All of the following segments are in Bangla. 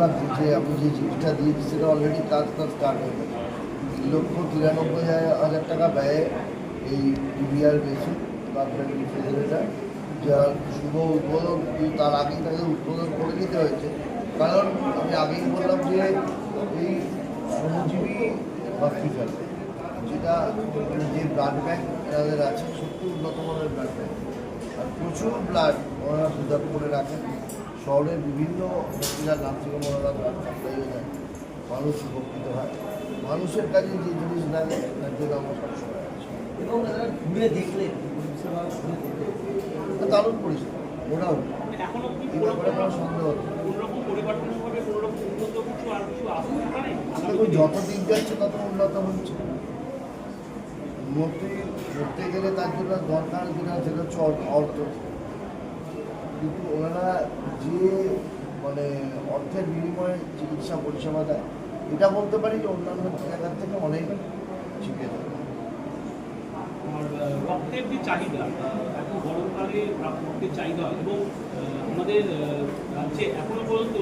লাগছে যে আমি যে জিনিসটা দিয়েছি সেটা অলরেডি কাজ কাজ স্টার্ট হয়ে গেছে। লক্ষ তিরানব্বই হাজার টাকা ব্যয়ে এই পিভিআর বেশি কার্বন রেফ্রিজারেটার যার শুভ উদ্বোধন তার আগেই তাকে উদ্বোধন করে দিতে হয়েছে। কারণ আমি আগেই বললাম যে এই শ্রমজীবী হসপিটাল যেটা যে ব্লাড ব্যাংক এনাদের আছে, সত্যি উন্নত মানের ব্লাড ব্যাংক আর প্রচুর ব্লাড ওনারা প্রিজার্ভ করে রাখেন। শহরের বিভিন্ন হসপিটাল নার্সিংহোম ওনারা ব্লাড সাপ্লাইও দেয় মানুষ উপকৃত হয়। মানুষের কাছে যে জিনিস লাগে তার জন্য আমরা সবসময় আছি। এবং ঘুরে দেখলে দারুণ পরিষেবা ওরাও এই ব্যাপারে কোনো সন্দেহ দেখুন যত দিন যাচ্ছে তত উন্নত হচ্ছে। উন্নতি করতে গেলে তার জন্য দরকার যেটা সেটা হচ্ছে অর্থ। কিন্তু ওনারা যে মানে অর্থের বিনিময়ে চিকিৎসা পরিষেবা দেয় এটা বলতে পারি যে অন্যান্য জায়গার থেকে অনেক শিখে যায়। রক্তের যে চাহিদা এখন গরমকালে রক্তের চাহিদা এবং আমাদের রাজ্যে এখনও পর্যন্ত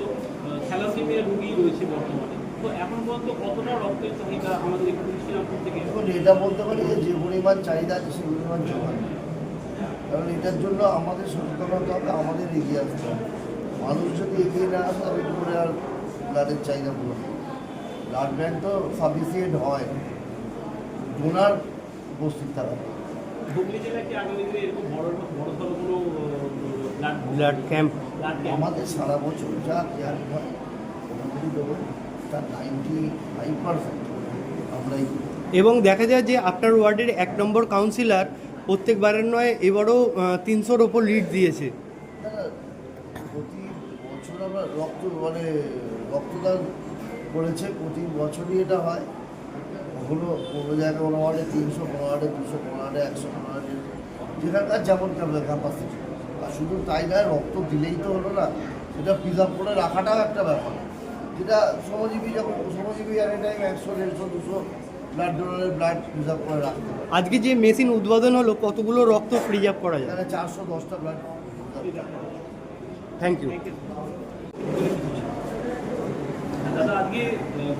থ্যালাসেমিয়া রোগী রয়েছে বর্তমানে। তো এখন পর্যন্ত কতটা রক্তের চাহিদা আমাদের শ্রীরামপুর থেকে? এখন এটা বলতে পারি যে পরিমাণ চাহিদা আছে সেই পরিমাণ যোগান কারণ এটার জন্য আমাদের সচেতনতা হবে আমাদের এগিয়ে আসতে হবে। মানুষ যদি এগিয়ে না আসে তবে করে আর ব্লাডের চাহিদা পূরণ ব্লাড ব্যাংক তো সাফিসিয়েন্ট হয়। ডোনার উপস্থিত থাকা ব্লাড ক্যাম্প আমাদের সারা বছর যা কেয়ার হয় মোটামুটি দেবো তার নাইনটি ফাইভ পার্সেন্ট আমরাই করি। এবং দেখা যায় যে আপনার ওয়ার্ডের এক নম্বর কাউন্সিলর প্রত্যেকবারের নয়, এবারও তিনশোর ওপর লিড দিয়েছে। প্রতি বছর আমরা রক্ত মানে রক্তদান করেছে, প্রতি বছরই এটা হয়। কখনো কোনো জায়গায় কোনো ওয়ার্ডে তিনশো কোনো ওয়ার্ডে দুশো কোনো ওয়ার্ডে একশো কোনো ওয়ার্ডে যেখানকার যেমন ক্যাপাসিটি আর শুধু তাই নয়, রক্ত দিলেই তো হলো না, সেটা প্রিজার্ভ করে রাখাটাও একটা ব্যাপার। যেটা শ্রমজীবী যখন, শ্রমজীবী আর টাইম একশো, দেড়শো, দুশো ব্লাড ডোনারের ব্লাড প্রিজার্ভ করে রাখতে আজকে যে মেশিন উদ্বোধন হলো কতগুলো রক্ত প্রিজার্ভ করা যায়? চারশো দশটা ব্লাড থ্যাংক ইউ দাদা আজকে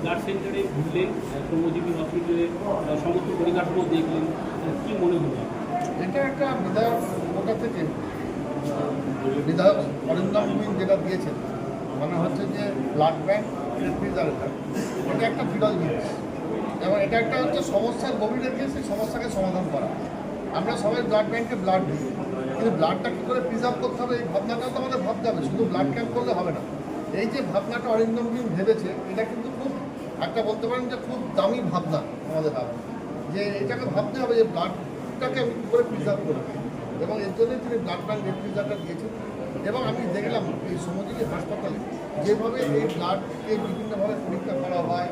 ব্লাড সেন্টারে ঘুরলেন শ্রমজীবী হসপিটালে সমস্ত পরিকাঠামো দেখলেন কি মনে হলো? এটা একটা বিধায়ক ওটা থেকে বিধায়ক অরিন্দম যেটা দিয়েছেন মানে হচ্ছে যে ব্লাড ব্যাংক রেফ্রিজারেটার এটা একটা বিরল জিনিস। এবং এটা একটা হচ্ছে সমস্যার গভীরে গিয়ে সেই সমস্যাকে সমাধান করা। আমরা সবাই ব্লাড ব্যাংকে ব্লাড দিই। কিন্তু ব্লাডটা কী করে প্রিজার্ভ করতে হবে? এই ভাবনাটাও তো আমাদের ভাবতে হবে। শুধু ব্লাড ক্যাম্প করলে হবে না। এই যে ভাবনাটা অরিন্দম মিন ভেবেছে, এটা কিন্তু খুব একটা বলতে পারেন যে খুব দামি ভাবনা আমাদের ভাবনা। যে এটাকে ভাবতে হবে যে ব্লাডটাকে আমি কী করে প্রিজার্ভ করব? এবং এর জন্য তিনি ব্লাড ব্যাংক রেফ্রিজারটা দিয়েছেন। এবং আমি দেখলাম এই সমজীবী হাসপাতালে যেভাবে এই ব্লাডকে বিভিন্নভাবে পরীক্ষা করা হয়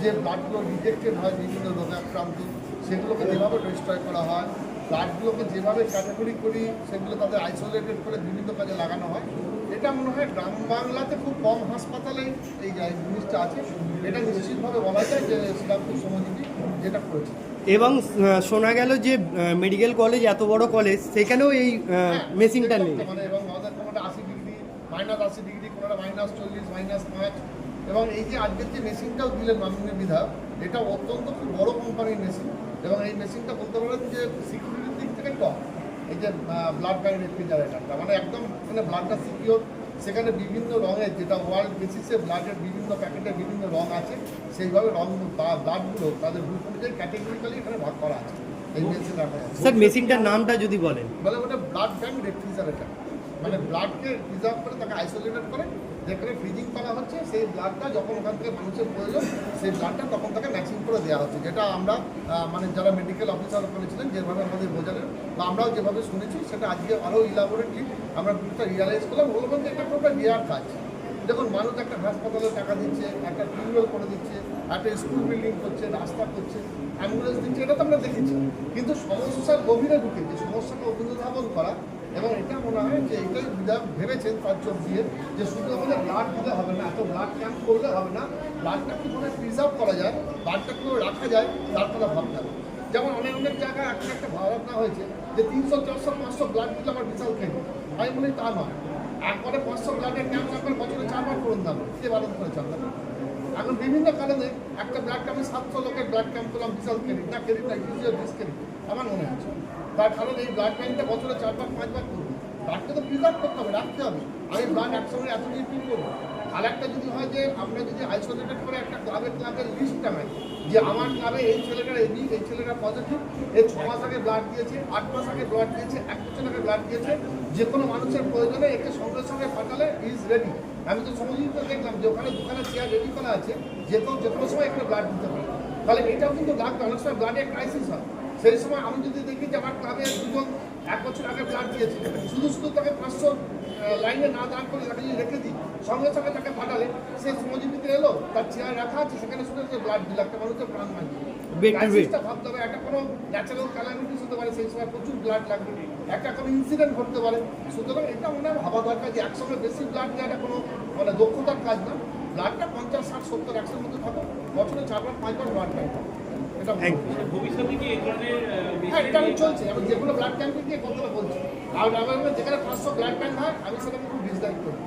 যে ব্লাডগুলো রিজেক্টেড হয় বিভিন্ন রোগে আক্রান্ত সেগুলোকে যেভাবে ডিস্ট্রয় করা হয় ব্লাডগুলোকে যেভাবে ক্যাটাগরি করি সেগুলো তাদের আইসোলেটেড করে বিভিন্ন কাজে লাগানো হয়। এটা মনে হয় গ্রাম বাংলাতে খুব কম হাসপাতালে এই জিনিসটা আছে। এটা নিশ্চিতভাবে বলা যায় যে শ্রীরামপুর সমজীবী যেটা করেছে। এবং শোনা গেল যে মেডিকেল কলেজ এত বড় কলেজ সেখানেও এই মেশিনটা নেই। মানে এবং আমাদের কোনোটা আশি ডিগ্রি মাইনাস আশি ডিগ্রি কোনোটা মাইনাস চল্লিশ মাইনাস পাঁচ এবং এই যে আজকের যে মেশিনটাও দিলেন মাননীয় বিধায়ক এটা অত্যন্ত খুব বড় কোম্পানির মেশিন এবং এই মেশিনটা বলতে পারেন যে সিকিউরিটির দিক থেকে কম এই যে ব্লাড ব্যাংক রেফ্রিজারেটারটা মানে একদম মানে ব্লাডটা সিকিউর সেখানে বিভিন্ন রঙের যেটা ওয়ার্ল্ড বেসিসে ব্লাডের বিভিন্ন প্যাকেটে বিভিন্ন রং আছে সেইভাবে রং ব্লাডগুলো তাদের গ্রুপ অনুযায়ী ক্যাটেগরিক্যালি এখানে ভাগ করা আছে। এই মেশিন রাখা আছে স্যার মেশিনটার নামটা যদি বলেন। বলে ওটা ব্লাড ব্যাংক রেফ্রিজারেটার মানে ব্লাডকে রিজার্ভ করে তাকে আইসোলেটেড করে যেখানে ফ্রিজিং করা হচ্ছে, সেই ব্লাডটা যখন ওখান থেকে মানুষের প্রয়োজন সেই ব্লাডটা তখন তাকে ম্যাচিং করে দেওয়া হচ্ছে, যেটা আমরা মানে যারা মেডিকেল অফিসার করেছিলেন যেভাবে আমাদের বোঝালেন, বা আমরাও যেভাবে শুনেছি, সেটা আজকে আরও ইলাবোরেটলি আমরা কিছুটা রিয়ালাইজ করলাম। বলবেন যে এটা একটা রিয়ার কাজ। দেখুন, মানুষ একটা হাসপাতালে টাকা দিচ্ছে, একটা টিউবওয়েল করে দিচ্ছে, একটা স্কুল বিল্ডিং করছে, রাস্তা করছে অ্যাম্বুলেন্স দিচ্ছে, এটা তো আমরা দেখেছি। কিন্তু সমস্যার গভীরে ঢুকে যে সমস্যাকে অনুধাবন করা এবং এটা মনে হয় যে এটাই বিধায়ক ভেবেছেন তার চোখ দিয়ে যে শুধু আমাদের ব্লাড দিলে হবে না, এত ব্লাড ক্যাম্প করলে হবে না। ব্লাডটা কীভাবে প্রিজার্ভ করা যায়? ব্লাডটা কীভাবে রাখা যায়? তার কথা ভাবতে হবে। যেমন অনেক অনেক জায়গায় একটা একটা ভাবনা হয়েছে যে তিনশো, চারশো, পাঁচশো ব্লাড দিলে আমার বিশাল খেয়ে আমি বলি তা নয়। একবারে পাঁচশো ব্লাডের ক্যাম্প একবার বছরে চারবার করুন দাম সে বারণ করেছে আপনারা এখন বিভিন্ন কারণে একটা ব্লাড ক্যাম্পে সাতশো লোকের ব্লাড ক্যাম্প করলাম, বিশাল ক্রেডিট না ক্রেডিট না আমার মনে হচ্ছে তার কারণ এই ব্লাড ব্যাঙ্কটা বছরে চারবার, পাঁচবার করব। ব্লাডকে তো প্রিজার্ভ করতে হবে, রাখতে হবে। আমি ব্লাড একসঙ্গে এত দিন কী করব। আর একটা যদি হয় যে আমরা যদি আইসোলেটেড করে একটা ক্লাবের ক্লাবের লিস্ট টাঙাই যে আমার ক্লাবে এই ছেলেটার এবি এই ছেলেটা পজিটিভ এই ছ মাস আগে ব্লাড দিয়েছে, আট মাস আগে ব্লাড দিয়েছে, এক বছর আগে ব্লাড দিয়েছে, যে কোনো মানুষের প্রয়োজনে একে সঙ্গে সঙ্গে পাঠালে ইজ রেডি আমি তো সমজিত দেখলাম যে ওখানে দোকানে চেয়ার রেডি করা আছে, যে কেউ যে কোনো সময় এখানে ব্লাড দিতে পারে। তাহলে এটাও কিন্তু লাগবে অনেক সময় ব্লাডের ক্রাইসিস হয়। সেই সময় আমি যদি দেখি যে আমার ক্লাবে দুজন এক বছর আগে ব্লাড দিয়েছে শুধু শুধু তাকে পাঁচশো লাইনে না দাঁড় করে তাকে যদি রেখে দিই সঙ্গে সঙ্গে তাকে পাঠালে সে শ্রমজীবীতে এলো তার চেয়ার রাখা আছে সেখানে শুধু সে ব্লাড দিল একটা মানুষের প্রাণ wait. ক্রাইসিসটা ভাবতে হবে একটা কোনো ন্যাচারাল ক্যালামিটিস হতে পারে সেই সময় প্রচুর ব্লাড লাগবে। একটা কোনো ইনসিডেন্ট ঘটতে পারে। সুতরাং এটা মনে হয় ভাবা দরকার যে একসঙ্গে বেশি ব্লাড দেওয়াটা কোনো মানে দক্ষতার কাজ না। ব্লাডটা পঞ্চাশ ষাট সত্তর একশোর মধ্যে থাকো বছরে চারবার পাঁচবার ব্লাড দেয় এটা মনে। ভবিষ্যতে কি এই ধরনের হ্যাঁ এটা আমি চলছে। আমি যে কোনো ব্লাড ক্যাম্পে গিয়ে কথাটা বলছি। আর আমার যেখানে পাঁচশো ব্লাড হয় আমি সেটাকে খুব ডিসলাইক করি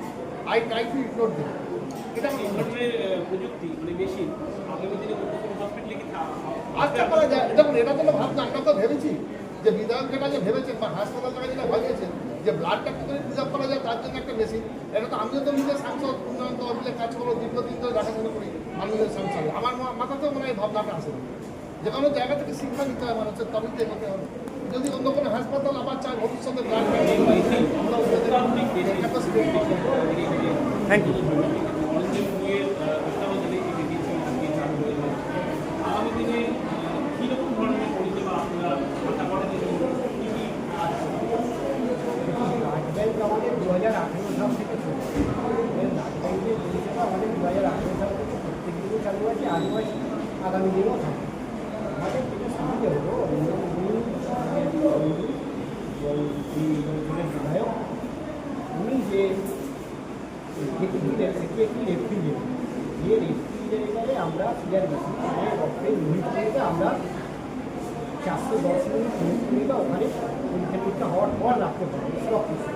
আই ট্রাই টু ইগনোর দিই এটা আমি এই ধরনের প্রযুক্তি মানে মেশিন আগামী দিনে হসপিটালে কি আচ্ছা করা যায়। দেখুন এটা তো ভাবনা আমরা তো ভেবেছি যে বিধায়করা যে ভেবেছেন বা হাসপাতাল যেটা ভাবিয়েছেন যে ব্লাডটা করে প্রিজার্ভ করা যায়, তার জন্য একটা মেশিন এটা তো আমিও তো নিজের সাংসদ, উন্নয়ন তহবিলে কাজ করব, দীর্ঘদিন ধরে দেখাশোনা করি মানুষের সাংসদ। আমার মাথাতেও মনে হয় ভাবনাটা আসে যে কোনো জায়গা থেকে শিক্ষা নিতে হয় মানুষের তবে তো এগোতে হবে। যদি অন্য কোনো হাসপাতাল আবার চায়, ভবিষ্যতে ব্লাড আমরা বেশি ক্যাপাসিটি থ্যাংক ইউ অরঞ্জন বইয়ের তত্ত্বাবধানে এই যে কিছু আজকে চালু হয়েছে আগামী দিনে আহ, কীরকম ধরনের পরিষেবা আপনারা আশা করেন এবং কী কী কাজ ব্লাড ব্যাংক আমাদের দু হাজার আঠেরো সাল থেকে চলছে এই ব্লাড ব্যাংকের পরিষেবা আমাদের দু হাজার আঠেরো সাল থেকে প্রত্যেক দিনই চালু আছে আজ মাস আগামী দিনেও থাকবে আমাদের যেটা সুবিধে হলো অরুণাচল আমাদের বন্ধু এবং এই অঞ্চলের বিধায়ক উনি যে যেটি দিলেন সেটি একটি রেফ্রিজারেটর যে রেফ্রিজারেটারে আমরা সিয়ার বেশি মানে রক্তের লোহিত থেকে আমরা চারশো দশ মিনিট মিনিট মিনিটটা ওখানে পরীক্ষা নিরীক্ষা হওয়ার পর রাখতে পারব সব কিছু।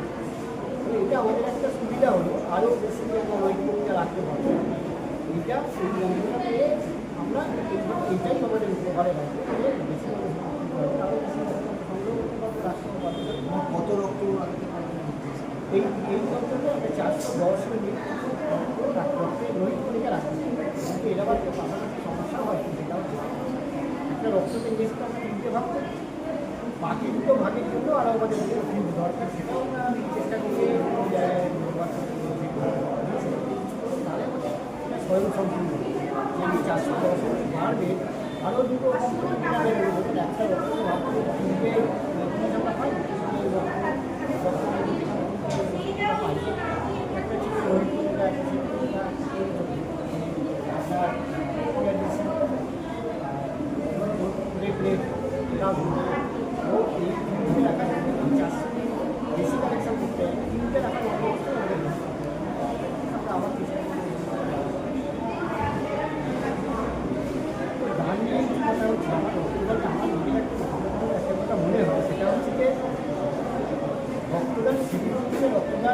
এটা আমাদের একটা সুবিধা হলো আরও বেশি নৈপুণ্য রাখতে পারব। এটা এই যন্ত্রটা পেয়ে আমরা এই- এটাই আমাদের উপকারে লাগবে বেশি পারব পারব কত রক্ত রাখতে পারবেন এই এই যন্ত্রটা আমরা চারশো দশ মিনিট রক্তে নৈপুণ্যকে রাখতে পারব কিন্তু এর আবার পাশাপাশি সমস্যা হয় সেটা হচ্ছে একটা ইঞ্জেকশন আমরা তিনটে ভাগ বাকি দুটো ভাগের জন্য আরও আমাদের দরকার সেটাও আমরা চেষ্টা করি এই জায়গায় ব্যবহার করতে বলছি। তাহলে আমাদের এটা স্বয়ং সম্পূর্ণ যে আমি চারশো দশ বাড়বে আরও দুটো একটা করে তিনটে ফিজ আমরা পাই তিনটে রক্ত রক্ত থেকে আমরা পাই একটা হচ্ছে রোহিত একটা একটা বেশি কালেকশন করতে হয় তিনটে রাখার অবস্থা আমাদের নেই। আমরা আবার চেষ্টা করি। গান নিয়ে যে কথা হচ্ছে আমার রক্তদানটা আমার নিজের একটা ভালো ভালো একটা কথা মনে হয় সেটা হচ্ছে যে রক্তদান শিবিরগুলিতে রক্তদান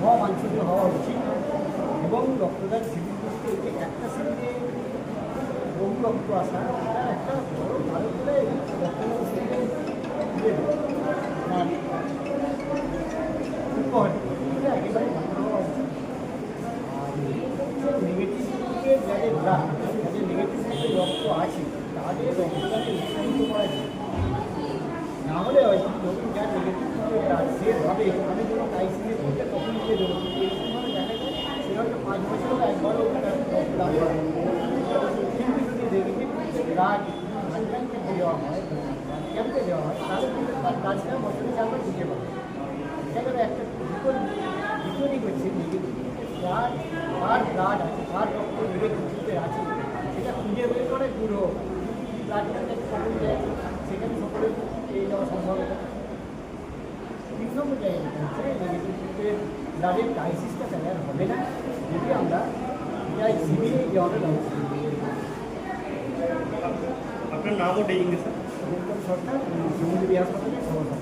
হওয়া বাঞ্ছিত হওয়া উচিত এবং রক্তদান এই যে একটা শিবিরে বহু রক্ত আসা একটা বড় ভালো করে রক্তদান শিবিরে একেবারে উচিত আর নেগেটিভ যাদের যাদের নেগেটিভ গ্রুপের রক্ত আছে, তাদের রক্তদানে উৎসাহিত করা যায়। না হলে নতুন যার নেগেটিভ গ্রুপের ব্লাড সে ভাবে আমি যখন আইসিএ থেকে তখন দিয়ে দেবো। কিন্তু দেখা যায় সে পাঁচ বছর বা একবারও তার কিন্তু যদি নেগেটিভ হয় ক্যাম্পে দেওয়া হয়, তাহলে কিন্তু তার কাজটা বছরে চারবার দিতে পারে এটা একটা দুটো দুটো হচ্ছে নেগেটিভ যার কার ব্লাড আছে রক্ত গ্রুপের আছে, সেটা খুঁজে বের করে দূর হোক। ব্লাডটা কখন যায় সেখানে সকলে পেয়ে যাওয়া জায়গাটা হচ্ছে নেগেটিভ গ্রুপের ব্লাডের তাহলে আর হবে না যদি আমরা যাই সিভিলে ব্যবস্থা করি। আপনার নাম ও ডেজিগনেশন সরকার হাসপাতালে সমাধান